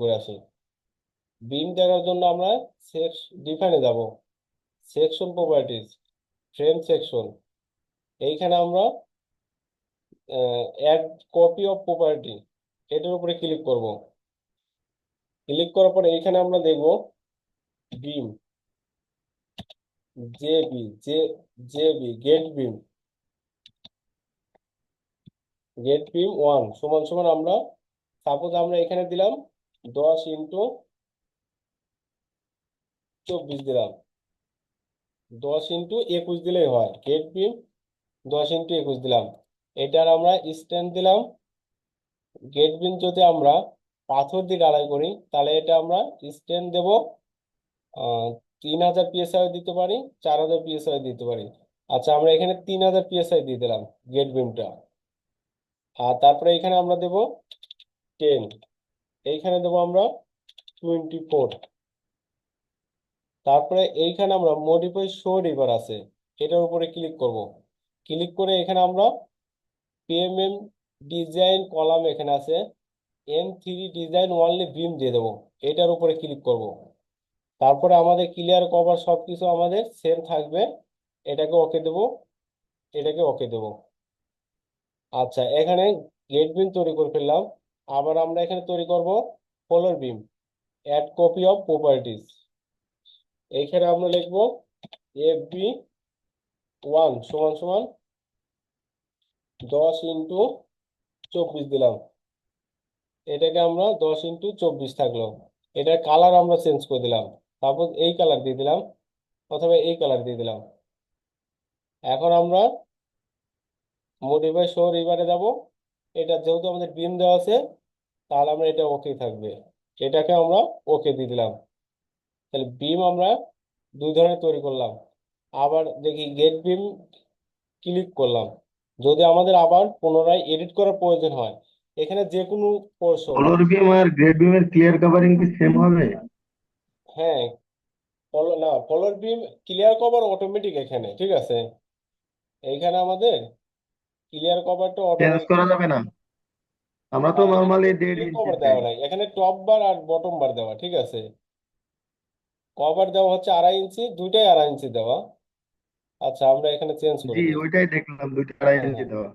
করে আসি। বিম দেখার জন্য আমরা সেক্স ডিফাইনে যাব। সেকশন প্রপার্টিজ ফ্রেম সেকশন এইখানে আমরা অ্যাড কপি অফ প্রপার্টি এটার উপরে ক্লিক করব। ক্লিক করার পরে এইখানে আমরা দেখব beam GB G B grade beam grade beam one সমান সমান আমরা সাপোজ আমরা এখানে দিলাম দশ ইন্টু চব্বিশ দিলাম। দশ ইন্টু একুশ দিলেই হয়। গেট বিম দশ ইন্টু একুশ দিলাম। এটার আমরা স্ট্যান্ড দিলাম। গেট বিম যদি আমরা পাথর দিয়ে ঢালাই করি, তাহলে এটা আমরা স্ট্যান্ড দেব তিন হাজার পিএসআই দিতে পারি, চার হাজার পিএসআই দিতে পারি। আচ্ছা আমরা এখানে তিন হাজার পিএসআই দিয়ে দিলাম গেট বিমটা আর তারপরে এখানে আমরা দেব টেন এইখানে দেবো আমরা টোয়েন্টি ফোর তারপরে এইখানে আমরা মডিফাই শো রিভার আছে, এটার উপরে ক্লিক করব। ক্লিক করে এখানে আমরা পিএমএম ডিজাইন কলাম এখানে আছে N three design only beam দিয়ে দেবো, এটার উপরে ক্লিক করব। তারপরে আমাদের ক্লিয়ার কভার সবকিছু আমাদের সেম থাকবে, এটাকে ওকে দেব, এটাকে ওকে দেব। আচ্ছা এখানে গেট বিম তৈরি করে ফেললাম। আবার আমরা এখানে তৈরি করব floor beam add copy of properties এইখানে আমরা লিখব এফ বি ওয়ান সমান সমান দশ ইন্টু চব্বিশ দিলাম। এটাকে আমরা দশ ইন্টু চব্বিশ থাকল। এটার কালার আমরা চেঞ্জ করে দিলাম। তারপর এই কালার দিয়ে দিলাম অথবা এই কালার দিয়ে দিলাম। এখন আমরা মডিফাই শো রিভারে যাব। এটা যেহেতু আমাদের বিম দেওয়া আছে তাহলে আমরা এটা ওকে থাকবে। এটাকে আমরা ওকে দিয়ে দিলাম। তাহলে বিম আমরা দুই ধরনের তৈরি করলাম। আবার দেখি গেট বিম ক্লিক করলাম। যদি আমাদের আবার পুনরায় এডিট করার প্রয়োজন হয় এখানে যে কোনো পোর্শন ফ্লোর বিম আর গ্রেড বিমের ক্লিয়ার কভারিং কি সেম হবে? হ্যাঁ। না floor beam clear cover automatic এখানে ঠিক আছে? এইখানে আমাদের ক্লিয়ার কভারটা চেঞ্জ অটোমেটিক করা যাবে না। আমরা তো নর্মালি দেড় ইঞ্চি দেওয়া নাই। এখানে টপ বার আর বটম বার দেওয়া ঠিক আছে? কভার দেওয়া হচ্ছে আড়াই ইঞ্চি দুইটাই আড়াই ইঞ্চি দেওয়া। আচ্ছা আমরা এখানে চেঞ্জ করে জি দিই। ওইটাই দেখলাম দুইটা আড়াই হ্যাঁ ইঞ্চি হ্যাঁ। দেওয়া।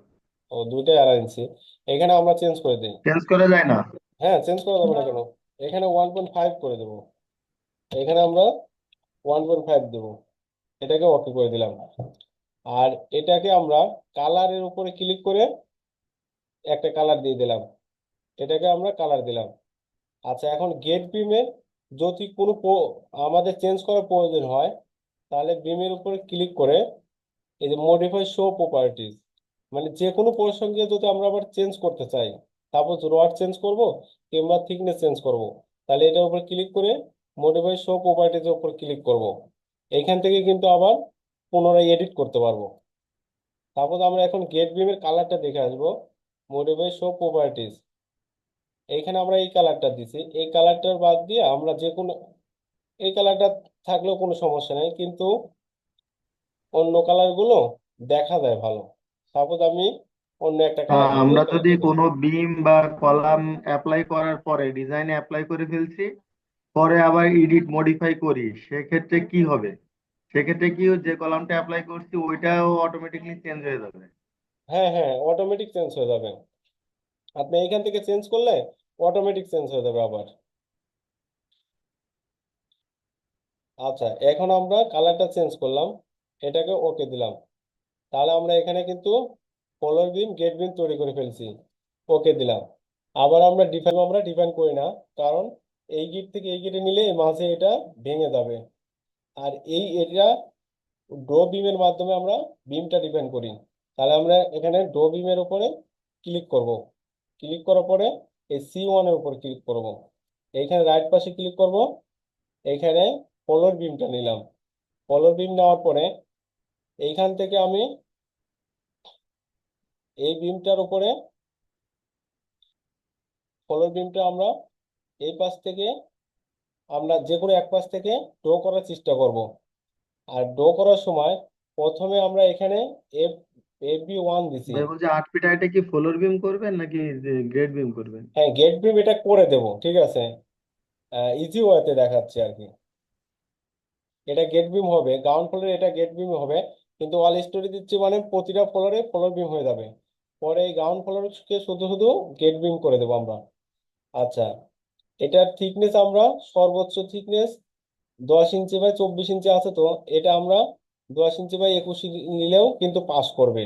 ও দুইটাই আড়াই ইঞ্চি। এখানে আমরা চেঞ্জ করে দিই। চেঞ্জ করা যায় না? হ্যাঁ চেঞ্জ করা যাবে না কেন? এখানে ওয়ান পয়েন্ট ফাইভ করে দেবো। এখানে আমরা ওয়ান পয়েন্ট ফাইভ দেবো। এটাকে ওকে করে দিলাম। আর এটাকে আমরা কালারের উপরে ক্লিক করে একটা কালার দিয়ে দিলাম। এটাকে আমরা কালার দিলাম। আচ্ছা এখন গেট বিমের যদি কোনো আমাদের চেঞ্জ করার প্রয়োজন হয়, তাহলে বিমের উপরে ক্লিক করে এই যে মডিফাই শো প্রপার্টিজ মানে যে কোনো প্রসঙ্গে যদি আমরা আবার চেঞ্জ করতে চাই সাপোজ রড চেঞ্জ করব কিংবা থিকনেস চেঞ্জ করব, তাহলে এটার উপর ক্লিক করে মডিফাই শো প্রপার্টিজের উপর ক্লিক করব। এইখান থেকে কিন্তু আবার পুনরায় এডিট করতে পারব। সাপোজ আমরা এখন গেট বিমের কালারটা দেখে আসব। মডিফাই শো প্রপার্টিজ এইখানে আমরা এই কালারটা দিছি। এই কালারটার বাদ দিয়ে আমরা যে কোনো এই কালারটা থাকলেও কোনো সমস্যা নেই কিন্তু অন্য কালারগুলো দেখা যায় ভালো। সাপোজ আমি অন্য একটা কালার আমরা যদি কোনো বিম বা কলাম অ্যাপ্লাই করার পরে ডিজাইন অ্যাপ্লাই করে ফেলছি পরে আবার এডিট মডিফাই করি সেক্ষেত্রে কি হবে? সেক্ষেত্রে কি যে কলামটা অ্যাপ্লাই করছি ওইটাও অটোমেটিকলি চেঞ্জ হয়ে যাবে। হ্যাঁ হ্যাঁ অটোমেটিক চেঞ্জ হয়ে যাবে। আপনি এইখান থেকে চেঞ্জ করলে অটোমেটিক চেঞ্জ হয়ে যাবে আবার। আচ্ছা এখন আমরা কালারটা চেঞ্জ করলাম, এটাকে ওকে দিলাম। তাহলে আমরা এখানে কিন্তু ফলোর বিম গেট বিম তৈরি করে ফেলছি। ওকে দিলাম। আবার আমরা ডিফাইন আমরা ডিফাইন করি না, কারণ এই গিট থেকে এই গিটে নিলে মাঝে এটা ভেঙে যাবে। আর এই এটা ডো বিমের মাধ্যমে আমরা বিমটা ডিফাইন করি। তাহলে আমরা এখানে ডো বিমের উপরে ক্লিক করব। ক্লিক করার পরে এই সি ওয়ানের উপর ক্লিক করব। এইখানে রাইট পাশে ক্লিক করব। এইখানে ফলোর বিমটা নিলাম। ফলোর বিম নেওয়ার পরে এইখান থেকে আমি এই বিমটার উপরে ফলোর বিমটা আমরা এই পাশ থেকে আমরা যে কোনো এক পাশ থেকে ড্র করার চেষ্টা করব। আর ড্র করার সময় প্রথমে আমরা এখানে এফ এফ বি ওয়ান দিছি ভাই বলছি আট ফিট হাইটে কি ফ্লোর বিম করবেন নাকি গ্রেড বিম করবেন? হ্যাঁ গেট বিম এটা করে দেব ঠিক আছে? ইজি ওয়েতে দেখাচ্ছি আর কি। এটা গেট বিম হবে গ্রাউন্ড ফ্লোরে এটা গেট বিম হবে কিন্তু ওয়াল স্টোরি দিচ্ছি মানে প্রতিটা ফ্লোরে ফ্লোর বিম হয়ে যাবে। পরে এই গ্রাউন্ড ফ্লোরকে শুধু শুধু গেট বিম করে দেবো আমরা। আচ্ছা এটার থিকনেস আমরা সর্বোচ্চ থিকনেস দশ ইঞ্চি বাই চব্বিশ ইঞ্চি আছে তো এটা আমরা দশ ইঞ্চি বাই একুশ নিলেও কিন্তু পাস করবে।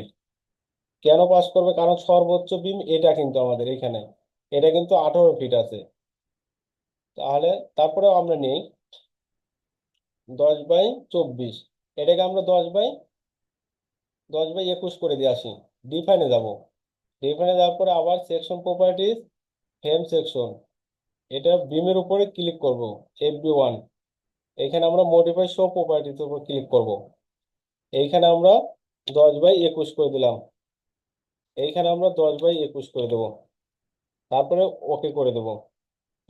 কেন পাস করবে? কারণ সর্বোচ্চ বিম এটা কিন্তু আমাদের এখানে। এটা কিন্তু আঠারো ফিট আছে। তাহলে তারপরেও আমরা নেই। দশ বাই চব্বিশ। এটাকে আমরা দশ বাই দশ বাই একুশ করে দিয়ে আসি। ডিফাইনে যাব। ডিফাইনে যাওয়ার পরে আবার সেকশন প্রপার্টিজ ফ্রেম সেকশন এটা বিমের উপরে ক্লিক করব এফ বি ওয়ান এখানে আমরা মডিফাই শো প্রপার্টিজ উপর ক্লিক করব। এইখানে আমরা দশ বাই একুশ করে দিলাম। এইখানে আমরা দশ বাই একুশ করে দেব। তারপরে ওকে করে দেব।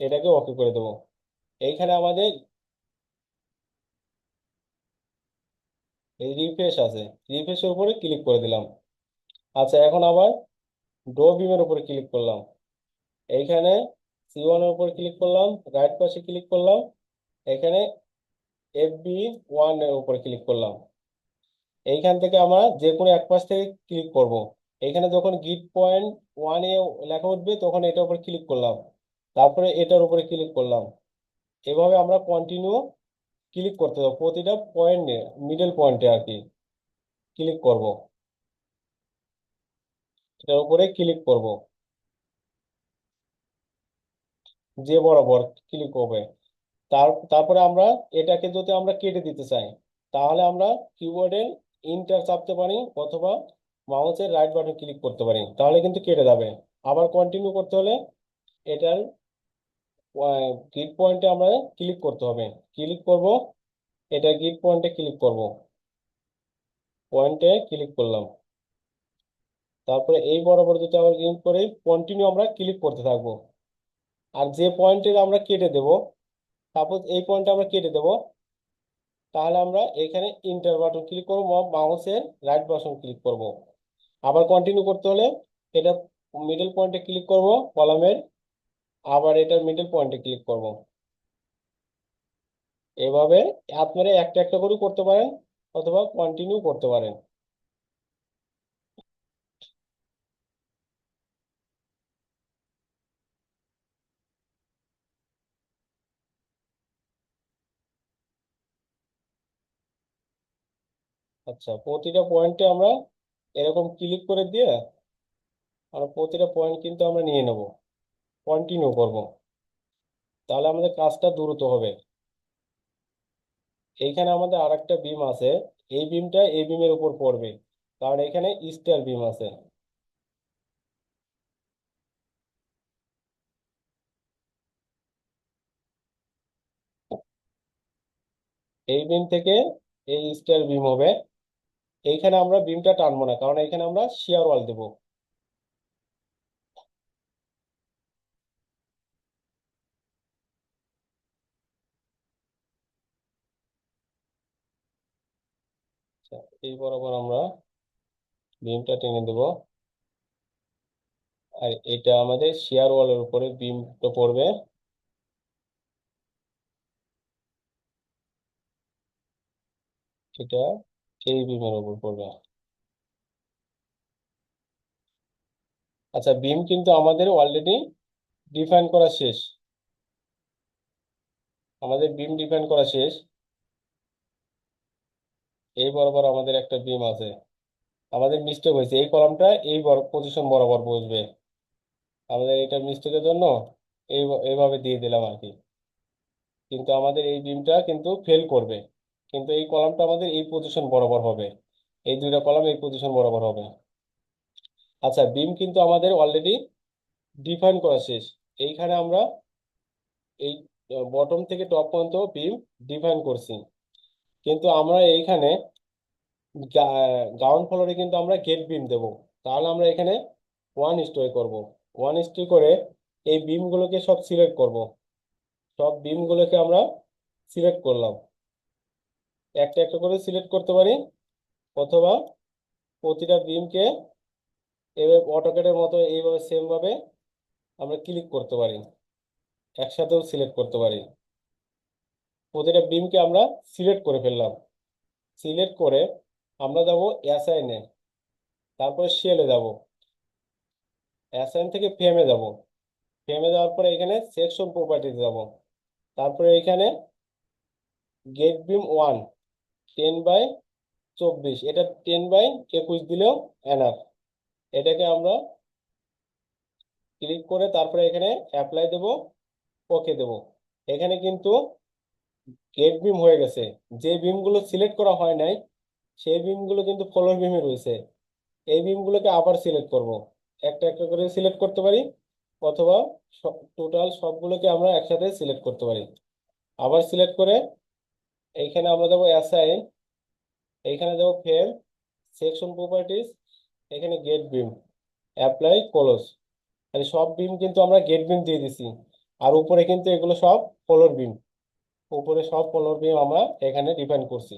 এটাকে ওকে করে দেব। এইখানে আমাদের এই রিফ্রেশ আছে। রিফ্রেশের উপরে ক্লিক করে দিলাম। আচ্ছা এখন আবার ডো বিমের উপরে ক্লিক করলাম। এইখানে সি ওয়ানের উপর ক্লিক করলাম রাইট পাশে ক্লিক করলাম। এখানে এফ বি ওয়ানের উপরে ক্লিক করলাম। এইখান থেকে আমরা যে কোনো এক পাশ থেকে ক্লিক করব। এখানে যখন গিট পয়েন্ট ওয়ানে লেখা উঠবে, তখন এটার উপর ক্লিক করলাম। তারপরে এটার উপরে ক্লিক করলাম। এভাবে আমরা কন্টিনিউ ক্লিক করতে হবে, প্রতিটা পয়েন্টে মিডল পয়েন্টে আর কি ক্লিক করব। এটার উপরে ক্লিক করব। যে বরাবর ক্লিক করবে তার, তারপরে আমরা এটাকে যদি আমরা কেটে দিতে চাই, তাহলে আমরা কিবোর্ডের ইন্টার চাপতে পারি অথবা মাউসের রাইট বাটন ক্লিক করতে পারি। তাহলে কিন্তু কেটে যাবে। আবার কন্টিনিউ করতে হলে এটার গ্রিড পয়েন্টে আমরা ক্লিক করতে হবে। ক্লিক করব এটা গ্রিড পয়েন্টে ক্লিক করব। পয়েন্টে ক্লিক করলাম। তারপরে এই বরাবর যদি আবার ক্লিক করে কন্টিনিউ আমরা ক্লিক করতে থাকব। আর যে পয়েন্টে আমরা কেটে দেব সাপোজ এই পয়েন্টে আমরা কেটে দেব তাহলে আমরা এখানে ইন্টার বাটন ক্লিক করব মাউসের রাইট বাটন ক্লিক করব। আবার কন্টিনিউ করতে হলে এটা মিডল পয়েন্টে ক্লিক করব কলামের আবার এটা মিডল পয়েন্টে ক্লিক করব। এভাবে আপনারা একটা একটা করে করতে পারেন, অথবা কন্টিনিউ করতে পারেন। আচ্ছা প্রতিটা পয়েন্টে আমরা এরকম ক্লিক করে দিয়ে আমরা প্রতিটা পয়েন্ট কিন্তু আমরা নিয়ে নেব কন্টিনিউ করব। তাহলে আমাদের কাজটা দ্রুত হবে। এইখানে আমাদের আর একটা বিম আছে, এই বিমটা এই বিমের উপর পড়বে, কারণ এখানে স্টার বিম আছে। এই বিম থেকে এই স্টার বিম হবে। এইখানে আমরা বিমটা টানবো না, কারণ এখানে আমরা শিয়ার ওয়াল দেবো। এই বরাবর আমরা বিমটা টেনে দেবো। আর এটা আমাদের শিয়ার ওয়ালের উপরে বিমটা পড়বে। এটা এই বিমের উপর পড়বে। আচ্ছা বিম কিন্তু আমাদের অলরেডি ডিফাইন করা শেষ। আমাদের বিম ডিফাইন করা শেষ। এই বরাবর আমাদের একটা বিম আছে। আমাদের মিস্টেক হয়েছে। এই কলামটা এই পজিশন বরাবর বসবে। আমাদের এটা মিস্টেকের জন্য এই, এইভাবে দিয়ে দিলাম আর কি। কিন্তু আমাদের এই বিমটা কিন্তু ফেল করবে। কিন্তু এই কলামটা আমাদের এই পজিশন বরাবর হবে। এই দুইটা কলাম এই পজিশন বরাবর হবে। আচ্ছা বিম কিন্তু আমাদের অলরেডি ডিফাইন করা শেষ। এইখানে আমরা এই বটম থেকে টপ পর্যন্ত বিম ডিফাইন করছি। কিন্তু আমরা এইখানে গ্রাউন্ড ফ্লোরে কিন্তু আমরা গেট বিম দেব। তাহলে আমরা এখানে ওয়ান স্টোরি করব। ওয়ান স্টোরি করে এই বিমগুলোকে সব সিলেক্ট করব। সব বিমগুলোকে আমরা সিলেক্ট করলাম। একটা একটা করে সিলেক্ট করতে পারি। অথবা প্রতিটা বিমকে এভাবে অটোক্যাডের মতো এইভাবে সেমভাবে আমরা ক্লিক করতে পারি। একসাথেও সিলেক্ট করতে পারি। প্রতিটা বিমকে আমরা সিলেক্ট করে ফেললাম। সিলেক্ট করে আমরা যাব অ্যাসাইনে তারপরে শেলে যাব। অ্যাসাইন থেকে ফেমে যাব। ফেমে যাওয়ার পরে এখানে সেকশন প্রপার্টিতে যাব। তারপরে এখানে grade beam one ten by চব্বিশ। এটা টেন বাই একুশ দিলেও এনাফ। এটাকে আমরা ক্লিক করে তারপরে এখানে অ্যাপ্লাই দেব ওকে দেব। এখানে কিন্তু গেট বিম হয়ে গেছে। যে বিমগুলো সিলেক্ট করা হয় নাই, সেই বিমগুলো কিন্তু ফলোর বিমে রয়েছে। এই বিমগুলোকে আবার সিলেক্ট করব। একটা একটা করে সিলেক্ট করতে পারি, অথবা টোটাল সবগুলোকে আমরা একসাথে সিলেক্ট করতে পারি। আবার সিলেক্ট করে এইখানে আমরা দেবো অ্যাসাইন এইখানে দেবো ফেল সেকশন প্রপার্টিস এখানে গেট বিম অ্যাপ্লাই কলস তাহলে সব বিম কিন্তু আমরা গেট বিম দিয়ে দিছি। আর উপরে কিন্তু এগুলো সব কলর বিম উপরে সব কলর বিম আমরা এখানে ডিফাইন করছি।